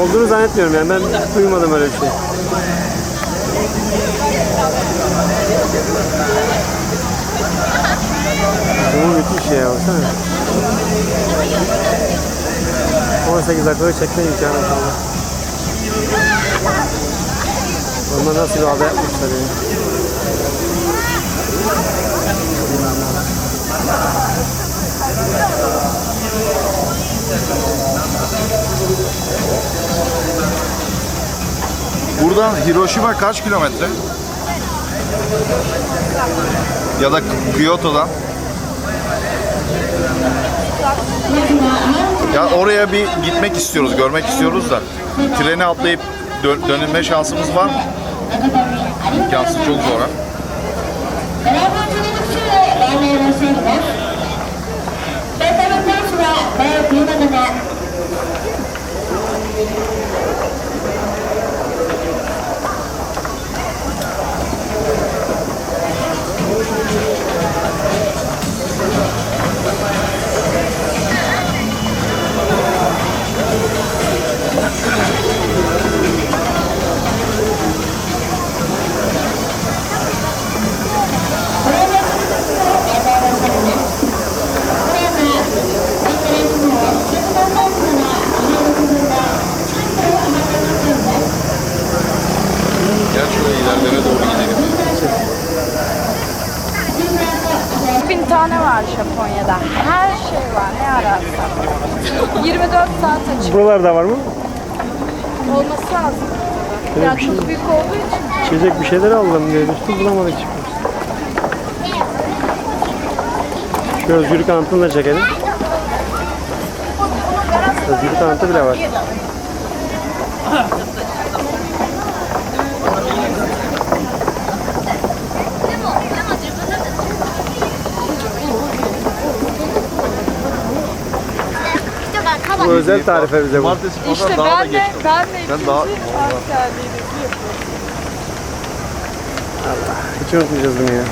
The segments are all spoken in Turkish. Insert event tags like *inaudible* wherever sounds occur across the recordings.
Olduğunu zannetmiyorum yani ben duymadım öyle bir şey. Bu müthiş ya baksana. 18 dakikada çekme imkanı kaldı. Ama nasıl bir ada yapmışlar ya. Buradan Hiroşima kaç kilometre? Ya da Kyoto'dan? Ya oraya bir gitmek istiyoruz, görmek istiyoruz da. Treni atlayıp dön- dönülme şansımız var mı? İmkansız, çok zor ha. Bin tane var Japonya'da. Her şey var. Ne ararsan. 24 saat açık Buralarda var mı? olması lazım. Yani çok büyük olduğu için. İçecek bir şeyler alalım diye düştüm bulamadık çıkmış. Şu özgürlük anıtını da çekelim. Özgürlük anıtı bile var. *laughs* Bu özel tarife bize bu. Cumartesi pazar İşte daha da ben geç. de, ben de Ben ikinci daha- askerliğinizi yapıyorum. Hiç unutmayacağız bunu ya.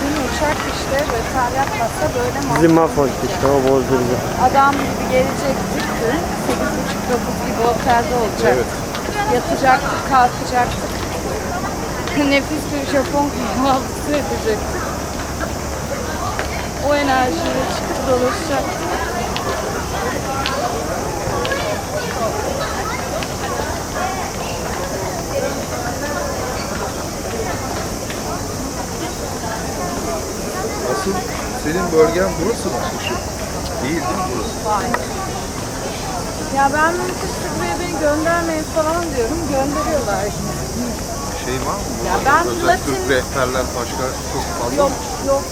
Dün uçak işte rötar yapmasa böyle Bizi mal. mahvoldu işte o bozdu bizi. Adam gibi gelecektik dün. 8.30-9 gibi otelde olacak. Yatacaktık, kalkacaktık. *laughs* Nefis bir Japon kahvaltısı edecektik. O enerjiyle çıkıp dolaşacaktık. Asıl senin bölgen burası mı? Şu. Değil değil mi burası? Ya ben mümkünse buraya beni göndermeyin falan diyorum. Gönderiyorlar. Şey var mı? Ya ben özel Latin- Türk rehberler başka çok fazla Yok mı? yok